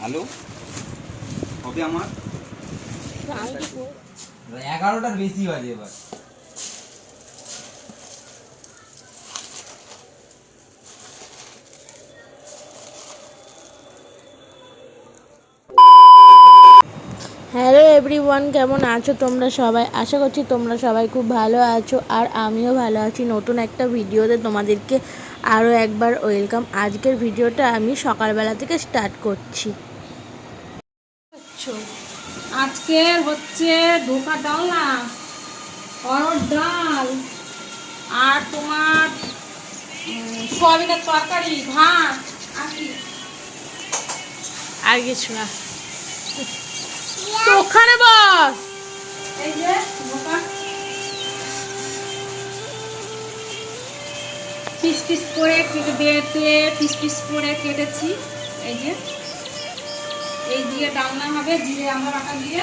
Hello কবে আমার? এগারোটার বেশি বাজে এবার। হ্যালো এভরিওয়ান কেমন আছো তোমরা সবাই? আশা করছি তোমরা সবাই খুব ভালো আছো আর আমিও ভালো আছি। নতুন একটা ভিডিওতে তোমাদেরকে আরও একবার ওয়েলকাম আজকের ভিডিওটা আমি সকালবেলা থেকে স্টার্ট করছি। আজকে হচ্ছে ধোকা ডাল না অরড় ডাল আর তোমার সয়াবিনের তরকারি ভাত আর কি? আর কিছু না। ওখানে বস। এই যে ধোকা। পিস পিস করে কেটে বেটে পিস পিস করে কেটেছি। এই যে। এই দিয়ে ডালনা হবে জিরে আমরা বাটা দিয়ে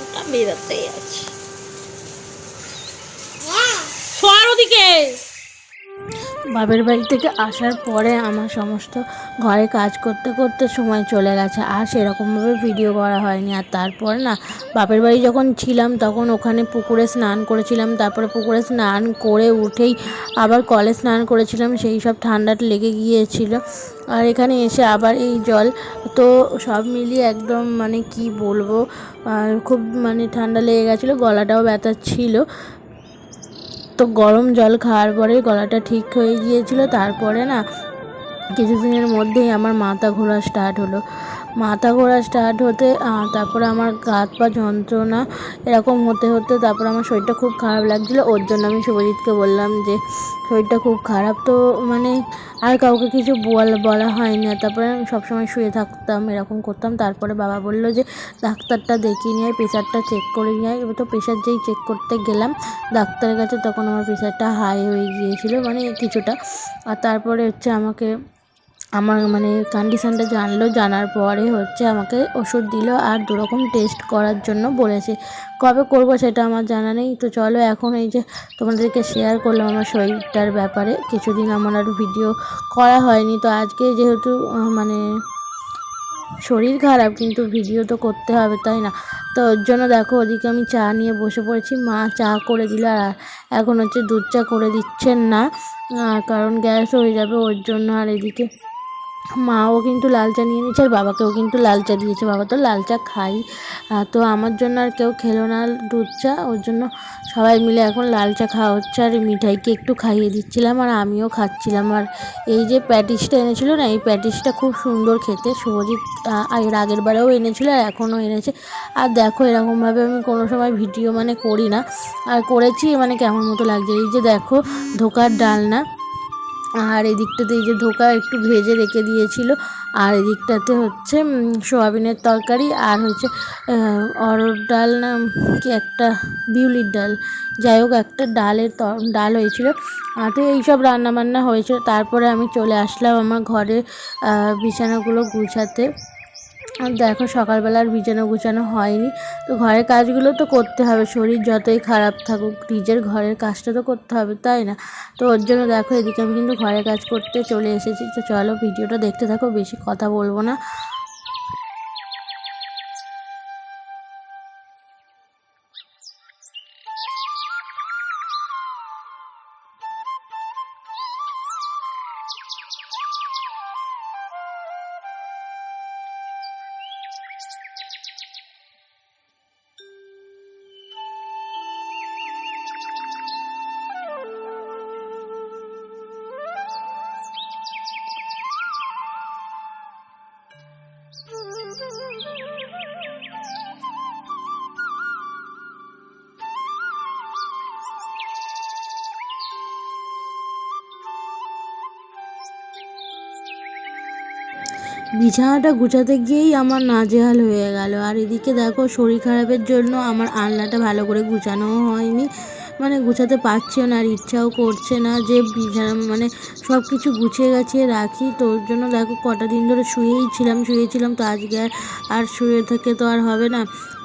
ওটা বেরোতেই আছে। শোয়ার ওদিকে। বাপের বাড়ি থেকে আসার পরে আমার সমস্ত ঘরে কাজ করতে করতে সময় চলে গেছে। আর সেরকমভাবে ভিডিও করা হয়নি। আর তারপর না, বাপের বাড়ি যখন ছিলাম তখন ওখানে পুকুরে স্নান করেছিলাম। তারপরে পুকুরে স্নান করে উঠেই আবার কলে স্নান করেছিলাম। সেই সব ঠান্ডাটা লেগে গিয়েছিল। আর এখানে এসে আবার এই জল, তো সব মিলিয়ে একদম মানে কি বলব খুব মানে ঠান্ডা লেগে গেছিল, গলাটাও ব্যথা ছিল। তো গরম জল খাওয়ার পরে গলাটা ঠিক হয়ে গিয়েছিল। তারপরে না কিছুদিনের মধ্যেই আমার মাথা ঘোরা স্টার্ট হলো। মাথা ঘোরা স্টার্ট হতে তারপরে আমার গাত পা যন্ত্রণা এরকম হতে হতে তারপরে আমার শরীরটা খুব খারাপ লাগছিল। ওর জন্য আমি শুভজিৎকে বললাম যে, শরীরটা খুব খারাপ। তো মানে আর কাউকে কিছু বল, বলা হয়নি। আর তারপরে আমি সবসময় শুয়ে থাকতাম, এরকম করতাম। তারপরে বাবা বলল যে, ডাক্তারটা দেখিয়ে নিয়ে প্রেশারটা চেক করে নিয়ে তো প্রেশার যেই চেক করতে গেলাম, ডাক্তারের কাছে তখন আমার প্রেশারটা হাই হয়ে গিয়েছিল মানে কিছুটা। আর তারপরে হচ্ছে আমাকে আমার মানে কন্ডিশানটা জানলো, জানার পরে হচ্ছে আমাকে ওষুধ দিল আর দুরকম টেস্ট করার জন্য বলেছে। কবে করব সেটা আমার জানা নেই। তো চলো এখন এই যে তোমাদেরকে শেয়ার করলাম আমার শরীরটার ব্যাপারে। কিছুদিন আমার আর ভিডিও করা হয়নি। তো আজকে যেহেতু মানে শরীর খারাপ কিন্তু ভিডিও তো করতে হবে, তাই না? তো ওর জন্য দেখো ওদিকে আমি চা নিয়ে বসে পড়েছি। মা চা করে দিল আর এখন হচ্ছে দুধ চা করে দিচ্ছেন না। কারণ গ্যাস হয়ে যাবে ওর জন্য আর এদিকে মাও কিন্তু লাল চা নিয়ে নিয়েছে, আর বাবাকেও কিন্তু লাল চা দিয়েছে। বাবা তো লাল চা খাই। তো আমার জন্য আর কেউ খেলো না দুধ চা। ওর জন্য সবাই মিলে এখন লাল চা খাওয়া হচ্ছে, আর মিঠাইকে একটু খাইয়ে দিচ্ছিলাম, আর আমিও খাচ্ছিলাম। আর এই যে প্যাটিসটা এনেছিল না, এই প্যাটিসটা খুব সুন্দর খেতে। শুভজিৎ এর আগের বারেও এনেছিল, আর এখনও এনেছে। আর দেখো এরকমভাবে আমি কোনো সময় ভিডিও মানে করি না। আর করেছি মানে কেমন মতো লাগছে। এই যে দেখো, ধোকার ডালনা। আর এদিকটাতে এই যে ধোকা একটু ভেজে রেখে দিয়েছিল। আর এদিকটাতে হচ্ছে সোয়াবিনের তরকারি আর হচ্ছে অরব ডাল না কি একটা, বিউলির ডাল। যাই হোক, একটা ডালের ডাল হয়েছিল। তো এইসব রান্নাবান্না হয়েছিল তারপরে আমি চলে আসলাম আমার ঘরে বিছানাগুলো গুছাতে। দেখো সকালবেলার বিছানো গুছানো হয়নি। তো ঘরের কাজগুলো তো করতে হবে, শরীর যতই খারাপ থাকুক, নিজের ঘরের কাজটা তো করতে হবে, তাই না? তো ওর জন্য দেখো এদিকে আমি কিন্তু ঘরের কাজ করতে চলে এসেছি। তো চলো ভিডিওটা দেখতে থাকো, বেশি কথা বলব না। বিছানাটা গুছাতে গিয়েই আমার নাজেহাল হয়ে গেল। আর এদিকে দেখো শরীর খারাপের জন্য আমার আলনাটা ভালো করে গুছানোও হয়নি। মানে গুছাতে পারছিও না আর ইচ্ছাও করছে না যে মানে সব কিছু গুছিয়ে গাছিয়ে রাখি। তো ওর জন্য দেখো কটা দিন ধরে শুয়েই ছিলাম, শুয়েছিলাম তো আজকে আর আর শুয়ে থেকে তো আর হবে না।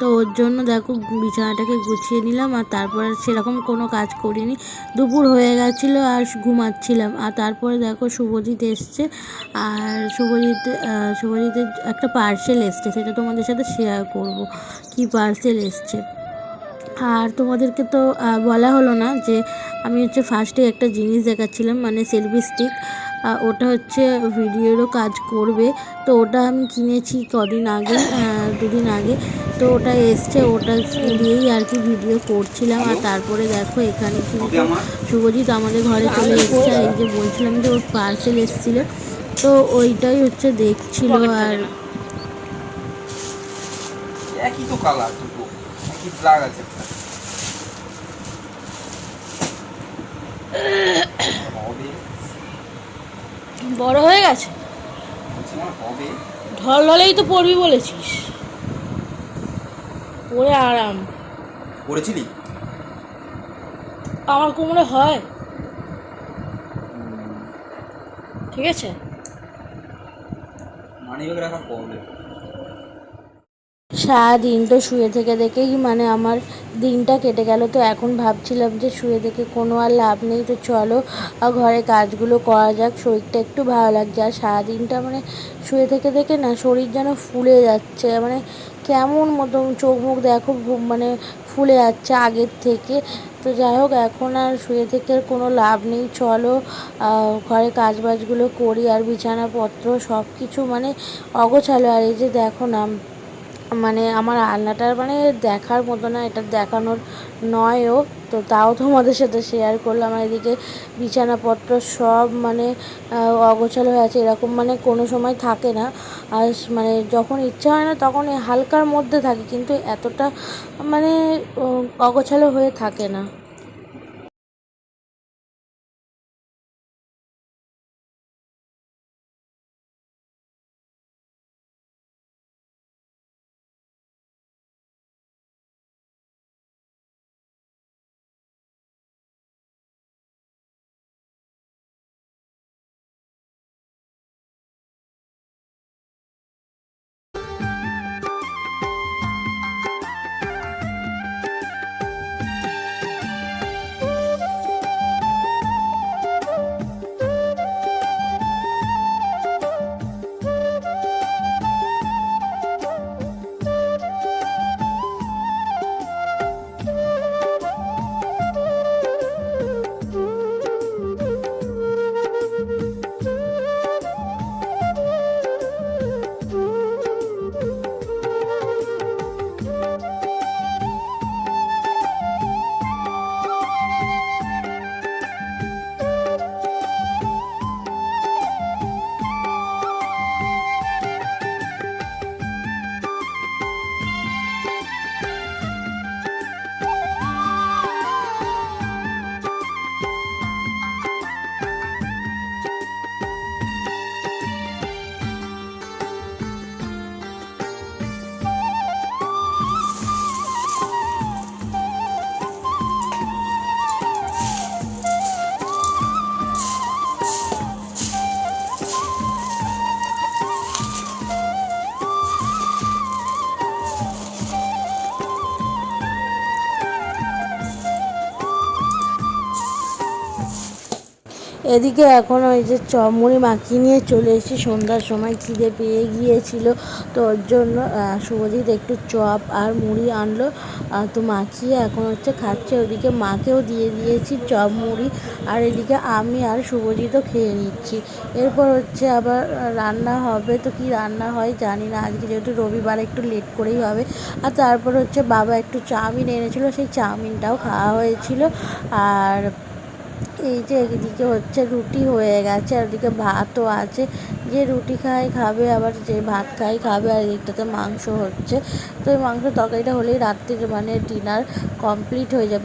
তো ওর জন্য দেখো বিছানাটাকে গুছিয়ে নিলাম আর তারপরে সেরকম কোনো কাজ করিনি। দুপুর হয়ে গেছিল আর ঘুমাচ্ছিলাম। আর তারপরে দেখো শুভজিৎ এসছে আর শুভজিৎ শুভজিতের একটা পার্সেল এসছে, সেটা তোমাদের সাথে শেয়ার করব। কি পার্সেল এসছে? আর তোমাদেরকে তো বলা হলো না যে আমি হচ্ছে ফার্স্টে একটা জিনিস দেখাচ্ছিলাম মানে সেলফি স্টিক ওটা হচ্ছে ভিডিওরও কাজ করবে। তো ওটা আমি কিনেছি কদিন আগে দুদিন আগে। তো ওটা এসছে ওটা দিয়েই আর কি ভিডিও করছিলাম। আর তারপরে দেখো এখানে কিন্তু শুভজিৎ আমাদের ঘরে চলে এসছে। এই যে বলছিলাম যে ওর পার্সেল এসেছিল। তো ওইটাই হচ্ছে দেখছিল আর একই তো কালার দুটো একই ব্লাগ আছে একটা হবে বড় হয়ে গেছে? ঢল হলেই তো পড়বি বলেছিস। পরে আরাম। করেছিলি আমার কোমরে হয়। ঠিক আছে? মানি ব্যাগ রাখার প্রবলেম সারাদিন তো শুয়ে থেকে দেখেই মানে আমার দিনটা কেটে গেল। তো এখন ভাবছিলাম যে শুয়ে থেকে কোনো আর লাভ নেই। তো চলো ঘরে কাজগুলো করা যাক, শরীরটা একটু ভালো লাগছে। আর সারাদিনটা মানে শুয়ে থেকে দেখে না শরীর যেন ফুলে যাচ্ছে। মানে কেমন মতন চোখ মুখ দেখো মানে ফুলে যাচ্ছে আগের থেকে। তো যাই হোক, এখন আর শুয়ে থেকে কোনো লাভ নেই। চলো ঘরে কাজ বাজগুলো করি। আর বিছানাপত্র সব কিছু মানে অগোছালো। আর এই যে দেখো না মানে আমার রান্নাটার মানে দেখার মতো না, এটা দেখানোর নয়ও। তো তাও তোমাদের সাথে শেয়ার করলাম, আর এদিকে বিছানাপত্র সব মানে অগোছাল হয়ে আছে, এরকম মানে কোনো সময় থাকে না। আর মানে যখন ইচ্ছা হয় না তখন হালকার মধ্যে থাকে, কিন্তু এতটা মানে অগোছালো হয়ে থাকে না। এদিকে এখন ওই যে চমড়ি মাখিয়ে নিয়ে চলে এসেছি। সন্ধ্যার সময় খিদে পেয়ে গিয়েছিল, তো ওর জন্য শুভজিৎ একটু চপ আর মুড়ি আনলো তো মাখিয়ে এখন হচ্ছে খাচ্ছে। ওদিকে মাকেও দিয়ে দিয়েছি চপ মুড়ি আর এদিকে আমি আর শুভজিৎও খেয়ে নিচ্ছি। এরপর হচ্ছে আবার রান্না হবে, তো কি রান্না হয় জানি না। আজকে যেহেতু রবিবার একটু লেট করেই হবে, আর তারপর হচ্ছে বাবা একটু চাউমিন এনেছিল, সেই চাউমিনটাও খাওয়া হয়েছিল। আর এই যে এদিকে হচ্ছে রুটি হয়ে গেছে, আর ওদিকে ভাতও আছে। যে রুটি খায় খাবে, আবার যে ভাত খায় খাবে, আর এদিকটাতে মাংস হচ্ছে। তো এই মাংস তরকারিটা হলেই রাত্রির মানে ডিনার কমপ্লিট হয়ে যাবে।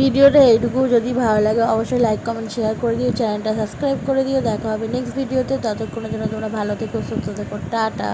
ভিডিওটা এইটুকু যদি ভালো লাগে অবশ্যই লাইক কমেন্ট শেয়ার করে দিও। চ্যানেলটা সাবস্ক্রাইব করে দিও। দেখা হবে নেক্সট ভিডিওতে ততক্ষণের জন্য তোমরা ভালো থেকো, সুস্থ থেকো। টাটা।